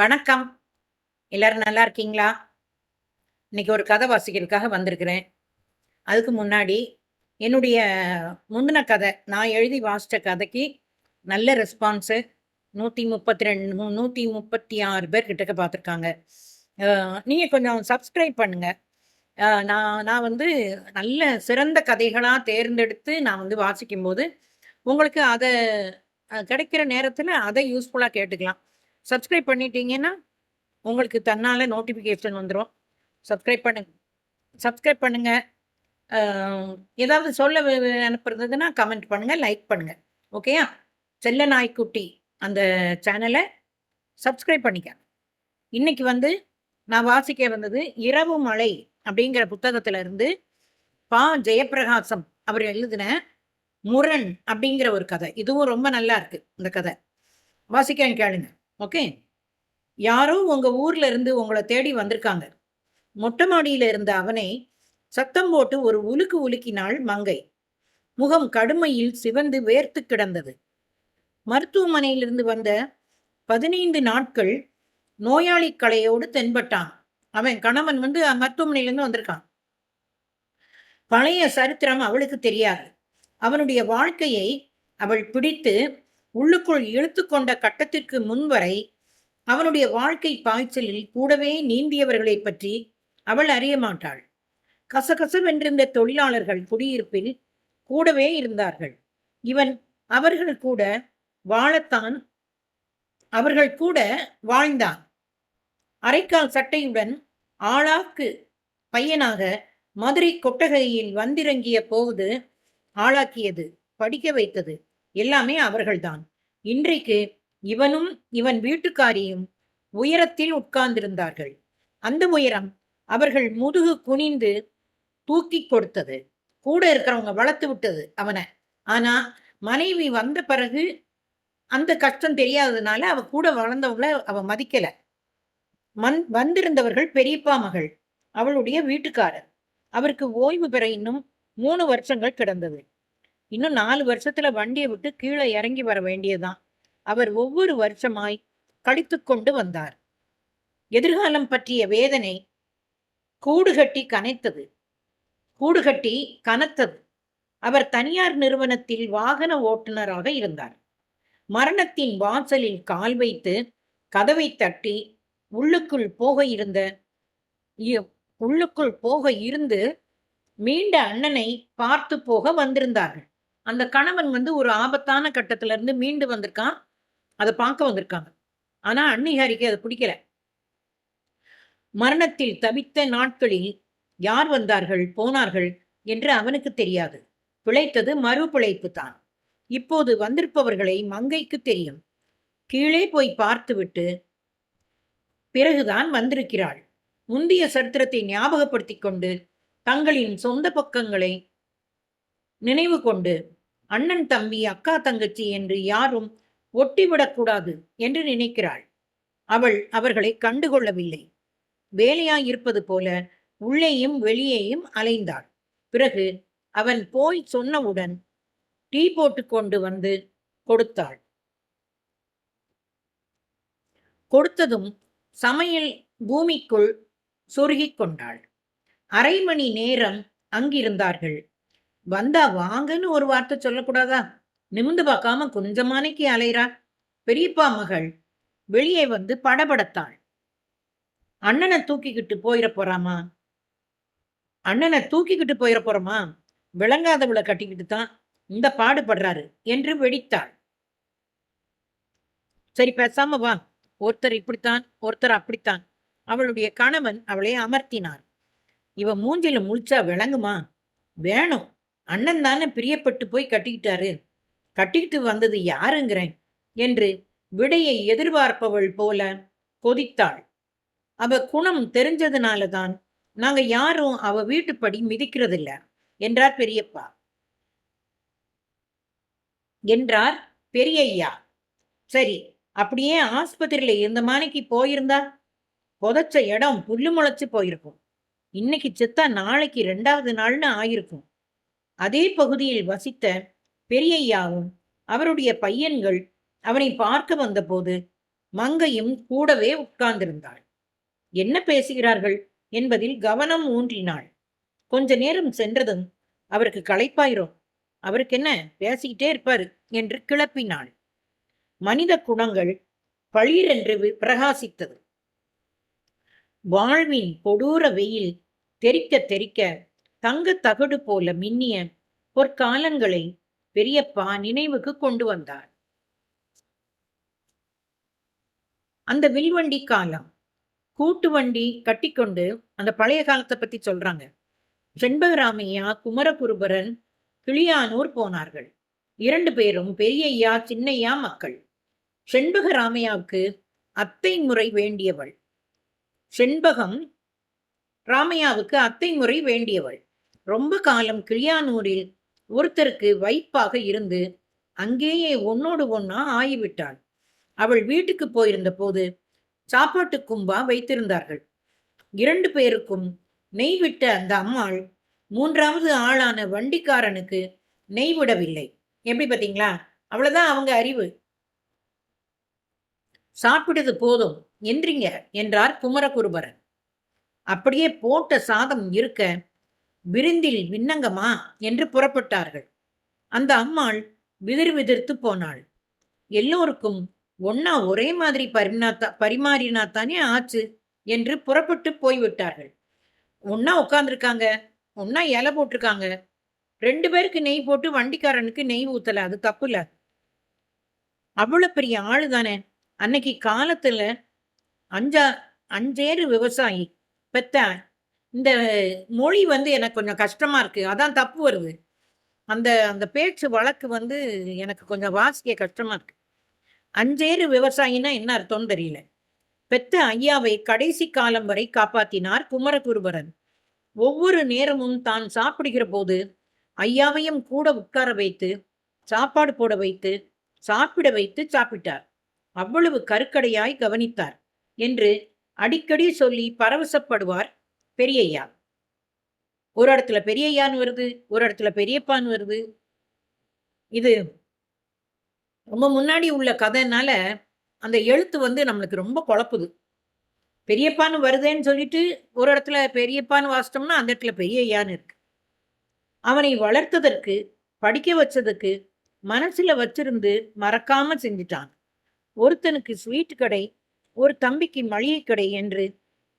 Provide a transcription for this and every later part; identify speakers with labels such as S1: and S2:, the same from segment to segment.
S1: வணக்கம். எல்லாரும் நல்லா இருக்கீங்களா? இன்னைக்கு ஒரு கதை வாசிக்கிறதுக்காக வந்திருக்கிறேன். அதுக்கு முன்னாடி என்னுடைய முந்தின கதை நான் எழுதி வாசித்த கதைக்கு நல்ல ரெஸ்பான்ஸு நூற்றி முப்பத்தி ரெண்டு நூற்றி முப்பத்தி ஆறு பேர் கிட்டக்க பார்த்துருக்காங்க. நீங்கள் கொஞ்சம் சப்ஸ்கிரைப் பண்ணுங்கள் நான் நான் வந்து நல்ல சிறந்த கதைகளாக தேர்ந்தெடுத்து நான் வந்து வாசிக்கும்போது உங்களுக்கு அதை கிடைக்கிற நேரத்தில் அதை யூஸ்ஃபுல்லாக கேட்டுக்கலாம். சப்ஸ்கிரைப் பண்ணிட்டீங்கன்னா உங்களுக்கு தன்னால் நோட்டிஃபிகேஷன் வந்துடும் சப்ஸ்கிரைப் பண்ணுங்க. சப்ஸ்கிரைப் பண்ணுங்கள் ஏதாவது சொல்ல அனுப்புறதுன்னா கமெண்ட் பண்ணுங்கள் லைக் பண்ணுங்கள் ஓகேயா செல்ல நாய்க்குட்டி அந்த சேனலை சப்ஸ்கிரைப் பண்ணிக்க. இன்னைக்கு வந்து நான் வாசிக்க வந்தது இரவு மலை அப்படிங்கிற புத்தகத்தில் இருந்து பா. ஜெயப்பிரகாசம் அவர் எழுதின முரண் அப்படிங்கிற ஒரு கதை. இதுவும் ரொம்ப நல்லா இருக்கு இந்த கதை. வாசிக்க கேளுங்க. ஓகே? யாரோ உங்கள் ஊர்ல இருந்து உங்களை தேடி வந்திருக்காங்க. மொட்டை மாடியில இருந்த அவனை சத்தம் போட்டு ஒரு உலுக்கு உலுக்கினாள் மங்கை. முகம் கடுமையில் சிவந்து வேர்த்து கிடந்தது. மருத்துவமனையிலிருந்து வந்த பதினைந்து நாட்கள் நோயாளி கலையோடு தென்பட்டான். அவன் கணவன் வந்து மருத்துவமனையிலிருந்து வந்திருக்கான். பழைய சரித்திரம் அவளுக்கு தெரியாது. அவனுடைய வாழ்க்கையை அவள் பிடித்து உள்ளுக்குள் இழுத்து கொண்ட கட்டத்திற்கு முன்வரை அவனுடைய வாழ்க்கை பாய்ச்சலில் கூடவே நீந்தியவர்களை பற்றி அவள் அறிய மாட்டாள். கசகசவென்றிருந்த தொழிலாளர்கள் குடியிருப்பில் கூடவே இருந்தார்கள். இவன் அவர்கள் கூட வாழத்தான் அவர்கள் கூட வாழ்ந்தான். அரைக்கால் சட்டையுடன் ஆளாக்கு பையனாக மதுரை கொட்டகையில் வந்திறங்கிய போது ஆளாக்கியது படிக்க வைத்தது. எல்லாமே அவர்கள்தான். இன்றைக்கு இவனும் இவன் வீட்டுக்காரியும் உயரத்தில் உட்கார்ந்திருந்தார்கள். அந்த உயரம் அவர்கள் முதுகு குனிந்து தூக்கி கொடுத்தது. கூட இருக்கிறவங்க வளர்த்து விட்டது அவனை. ஆனா மனைவி வந்த பிறகு அந்த கஷ்டம் தெரியாததுனால அவ கூட வளர்ந்தவங்கள அவ மதிக்கல. மண் வந்திருந்தவர்கள் பெரியப்பா மகள் அவளுடைய வீட்டுக்காரர். அவருக்கு ஓய்வு பெற இன்னும் மூணு வருஷங்கள் கிடந்தது. இன்னும் நாலு வருஷத்துல வண்டியை விட்டு கீழே இறங்கி வர வேண்டியதுதான். அவர் ஒவ்வொரு வருஷமாய் கழித்து கொண்டு வந்தார். எதிர்காலம் பற்றிய வேதனை கூடுகட்டி கனைத்தது. கூடுகட்டி கனத்தது. அவர் தனியார் நிறுவனத்தில் வாகன ஓட்டுநராக இருந்தார். மரணத்தின் வாசலில் கால் வைத்து கதவை தட்டி உள்ளுக்குள் போக இருந்த உள்ளுக்குள் போக இருந்து மீண்ட அண்ணனை பார்த்து போக வந்திருந்தார்கள். அந்த கணவன் வந்து ஒரு ஆபத்தான கட்டத்துல இருந்து மீண்டு வந்திருக்கான். அதை பார்க்க வந்திருக்காங்க. ஆனா அன்னிகாரிக்கு அது பிடிக்கல. மரணத்தில் தவித்த நாட்களில் யார் வந்தார்கள் போனார்கள் என்று அவனுக்கு தெரியாது. பிழைத்தது மறு பிழைப்பு தான். இப்போது வந்திருப்பவர்களை மங்கைக்கு தெரியும். கீழே போய் பார்த்துவிட்டு பிறகுதான் வந்திருக்கிறாள். முந்தைய சரித்திரத்தை ஞாபகப்படுத்தி கொண்டு தங்களின் சொந்த பக்கங்களை நினைவு கொண்டு அண்ணன் தம்பி அக்கா தங்கச்சி என்று யாரும் ஒட்டிவிடக்கூடாது என்று நினைக்கிறாள். அவள் அவர்களை கண்டுகொள்ளவில்லை. வேலையாயிருப்பது போல உள்ளேயும் வெளியேயும் அலைந்தாள். பிறகு அவன் போய் சொன்னவுடன் டீ போட்டு கொண்டு வந்து கொடுத்தாள். கொடுத்ததும் சமையல் பூமிக்குள் சொருகிக் கொண்டாள். அரை மணி நேரம் அங்கிருந்தார்கள். வந்தா வாங்கன்னு ஒரு வார்த்தை சொல்லக்கூடாதா? நிமிந்து பார்க்காம கொஞ்சமானைக்கு அலைறா பெரியப்பா மகள் வெளியே வந்து படபடத்தாள். அண்ணனை தூக்கிக்கிட்டு போயிட போறாமா? அண்ணனை தூக்கிக்கிட்டு போயிட போறோமா? விளங்காதவளை கட்டிக்கிட்டு தான் இந்த பாடுபடுறாரு என்று வெடித்தாள். சரி பேசாம வா. ஒருத்தர் இப்படித்தான் ஒருத்தர் அப்படித்தான். அவளுடைய கணவன் அவளை அமர்த்தினார். இவ மூஞ்சில முழிச்சா விளங்குமா? வேணும். அண்ணன் தானே பிரியப்பட்டு போய் கட்டிக்கிட்டாரு. கட்டிக்கிட்டு வந்தது யாருங்கிறேன்? என்று விடையை எதிர்பார்ப்பவள் போல கொதித்தாள். அவ குணம் தெரிஞ்சதுனால தான் நாங்க யாரும் அவ வீட்டுப்படி மிதிக்கிறதில்ல என்றார் பெரியப்பா. என்றார் பெரியய்யா. சரி அப்படியே ஆஸ்பத்திரியில இந்த மாணிக்கு போயிருந்தா? புதைச்ச இடம் புல்லு முளைச்சு போயிருக்கும். இன்னைக்கு செத்தா நாளைக்கு ரெண்டாவது நாள்னு ஆயிருக்கும். அதே பகுதியில் வசித்த பெரியய்யாவும் அவருடைய பையன்கள் அவனை பார்க்க வந்தபோது மங்கையும் கூடவே உட்கார்ந்திருந்தாள். என்ன பேசுகிறார்கள்? என்பதில் கவனம் ஊன்றினாள். கொஞ்ச நேரம் சென்றதும் அவருக்கு களைப்பாயிரும். அவருக்கு என்ன பேசிக்கிட்டே இருப்பாரு என்று கிளப்பினாள். மனித குணங்கள் பளிரென்று பிரகாசித்தது. வாழ்வின் கொடூர வெயில் தெரிக்க தெரிக்க தங்க தகடு போல மின்னிய பொற்காலங்களை பெரியப்பா நினைவுக்கு கொண்டு வந்தார். அந்த வில்வண்டி காலம் கூட்டு வண்டி கட்டிக்கொண்டு அந்த பழைய காலத்தை பத்தி சொல்றாங்க. செண்பகராமையா குமரகுருபரன் கிளியானூர் போனார்கள். இரண்டு பேரும் பெரியய்யா சின்னையா மக்கள். செண்பகராமையாவுக்கு அத்தை முறை வேண்டியவள். செண்பகம் ராமையாவுக்கு அத்தை முறை வேண்டியவள். ரொம்ப காலம் கிளியானூரில் ஒருத்தருக்கு வைப்பாக இருந்து அங்கேயே ஒன்னோடு ஒன்னா ஆகிவிட்டாள். அவள் வீட்டுக்கு போயிருந்த போது சாப்பாட்டு கும்பா வைத்திருந்தார்கள். இரண்டு பேருக்கும் நெய் விட்ட அந்த அம்மாள் மூன்றாவது ஆளான வண்டிக்காரனுக்கு நெய் விடவில்லை. எப்படி பார்த்தீங்களா? அவ்வளவுதான் அவங்க அறிவு. சாப்பிட்டது போதும் எந்திரிங்க என்றார் குமரகுருபரன். அப்படியே போட்ட சாதம் இருக்க விருந்தில் விண்ணங்கமா? என்று புறப்பட்டார்கள். அந்த அம்மாள் விதிர் விதிர்த்து போனாள். எல்லோருக்கும் ஒன்னா ஒரே மாதிரி பரிமாத்தா பரிமாறினாத்தானே ஆச்சு? என்று புறப்பட்டு போய்விட்டார்கள். ஒன்னா உட்காந்துருக்காங்க ஒன்னா இலை போட்டிருக்காங்க. ரெண்டு பேருக்கு நெய் போட்டு வண்டிக்காரனுக்கு நெய் ஊத்தல அது தப்பு இல்ல அவ்வளவு பெரிய ஆளு தானே. அன்னைக்கு காலத்துல அஞ்சா அஞ்சேறு விவசாயி பெத்த இந்த மொழி வந்து எனக்கு கொஞ்சம் கஷ்டமாக இருக்குது அதான் தப்பு வருது. அந்த அந்த பேச்சு வழக்கு வந்து எனக்கு கொஞ்சம் வாசிக்க கஷ்டமாக இருக்குது அஞ்சேறு விவசாயினா என்ன அர்த்தம்னு தெரியல. பெத்த ஐயாவை கடைசி காலம் வரை காப்பாற்றினார் குமரகுருபரன். ஒவ்வொரு நேரமும் தான் சாப்பிடுகிற போது ஐயாவையும் கூட உட்கார வைத்து சாப்பாடு போட வைத்து சாப்பிட வைத்து சாப்பிட்டார். அவ்வளவு கருக்கடையாய் கவனித்தார். என்று அடிக்கடி சொல்லி பரவசப்படுவார் பெரியய்யா. ஒரு இடத்துல பெரியய்யான்னு வருது ஒரு இடத்துல பெரியப்பான்னு வருது. இது ரொம்ப முன்னாடி உள்ள கதைனால அந்த எழுத்து வந்து நம்மளுக்கு ரொம்ப குழப்புது. பெரியப்பான்னு வருதேன்னு சொல்லிட்டு ஒரு இடத்துல பெரியப்பான்னு வாசிட்டோம்னா அந்த இடத்துல பெரியய்யான்னு இருக்கு. அவனை வளர்த்ததற்கு படிக்க வச்சதுக்கு மனசுல வச்சிருந்து மறக்காம செஞ்சிட்டான். ஒருத்தனுக்கு ஸ்வீட் கடை ஒரு தம்பிக்கு மளிகை கடை என்று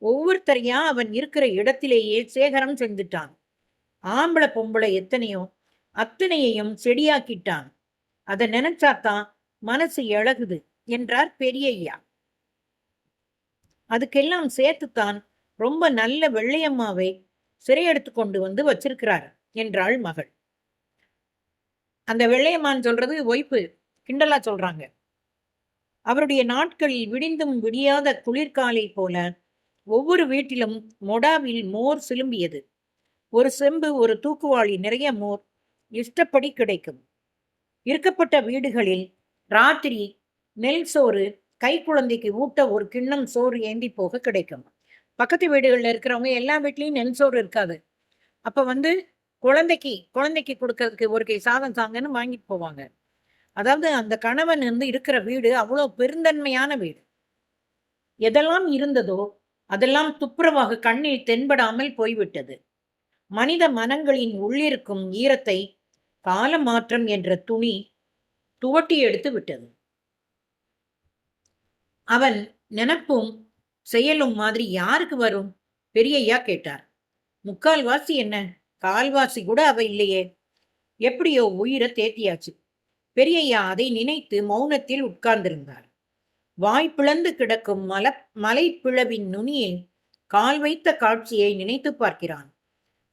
S1: ஒவ்வொருத்தரையா அவன் இருக்கிற இடத்திலேயே சேகரம் செஞ்சுட்டான். ஆம்பளை பொம்பளை எத்தனையோ அத்தனையையும் செடியாக்கிட்டான். அதை நினைச்சாத்தான் மனசு இழகுது என்றார் பெரியய்யா. அதுக்கெல்லாம் சேர்த்துத்தான் ரொம்ப நல்ல வெள்ளையம்மாவை சிறையெடுத்து கொண்டு வந்து வச்சிருக்கிறார் என்றாள் மகள். அந்த வெள்ளையம்மான் சொல்றது ஒய்ப்பு கிண்டலா சொல்றாங்க. அவருடைய நாட்களில் விடிந்தும் விடியாத குளிர்காலை போல ஒவ்வொரு வீட்டிலும் மொடாவில் மோர் சிலும்பியது. ஒரு செம்பு ஒரு தூக்குவாளி நிறைய மோர் இஷ்டப்படி கிடைக்கும். இருக்கப்பட்ட வீடுகளில் ராத்திரி நெல் சோறு கை குழந்தைக்கு ஊட்ட ஒரு கிண்ணம் சோறு ஏந்தி போக கிடைக்கும். பக்கத்து வீடுகளில் இருக்கிறவங்க எல்லா வீட்லேயும் நெல் சோறு இருக்காது. அப்போ வந்து குழந்தைக்கு குழந்தைக்கு கொடுக்கறதுக்கு ஒரு கை சாதம் சாங்கன்னு வாங்கிட்டு போவாங்க. அதாவது அந்த கணவன் வந்து இருக்கிற வீடு அவ்வளோ பெருந்தன்மையான வீடு. எதெல்லாம் இருந்ததோ அதெல்லாம் துப்புரவாக கண்ணில் தென்படாமல் போய்விட்டது. மனித மனங்களின் உள்ளிருக்கும் ஈரத்தை கால மாற்றம் என்ற துணி துவட்டி எடுத்து விட்டது. அவன் நினப்பும் செயலும் மாதிரி யாருக்கு வரும்? பெரியய்யா கேட்டார். முக்கால்வாசி என்ன? கால்வாசி கூட அவ இல்லையே. எப்படியோ உயிரை தேத்தியாச்சு. பெரியய்யா அதை நினைத்து மௌனத்தில் உட்கார்ந்திருந்தார். வாய் பிளந்து கிடக்கும் மல மலைப்பிளவின் நுனியை கால் வைத்த காட்சியை நினைத்து பார்க்கிறான்.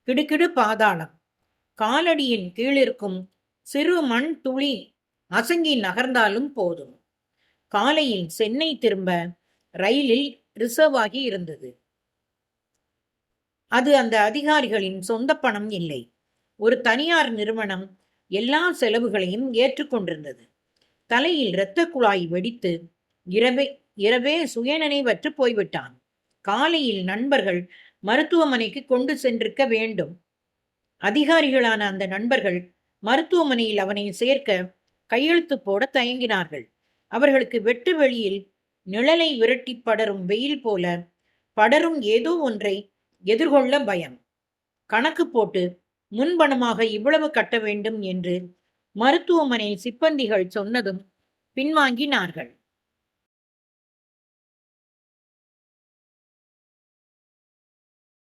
S1: கிடுகிடு பாதாளம். காலடியின் கீழிருக்கும் சிறு மண் துளி அசங்கி நகர்ந்தாலும் போதும். காலையில் சென்னை திரும்ப ரயிலில் ரிசர்வ் ஆகி இருந்தது. அது அந்த அதிகாரிகளின் சொந்த பணம் இல்லை. ஒரு தனியார் நிறுவனம் எல்லா செலவுகளையும் ஏற்றுக்கொண்டிருந்தது. தலையில் இரத்த குழாய் வெடித்து இரவே இரவே சுயநினைவற்று போய்விட்டான். காலையில் நண்பர்கள் மருத்துவமனைக்கு கொண்டு சென்றிருக்க வேண்டும். அதிகாரிகளான அந்த நண்பர்கள் மருத்துவமனையில் அவனை சேர்க்க கையெழுத்து போட தயங்கினார்கள். அவர்களுக்கு வெட்டு வெளியில் நிழலை விரட்டி படரும் வெயில் போல படரும் ஏதோ ஒன்றை எதிர்கொள்ள பயம். கணக்கு போட்டு முன்பணமாக இவ்வளவு கட்ட வேண்டும் என்று மருத்துவமனை சிப்பந்திகள் சொன்னதும் பின்வாங்கினார்கள்.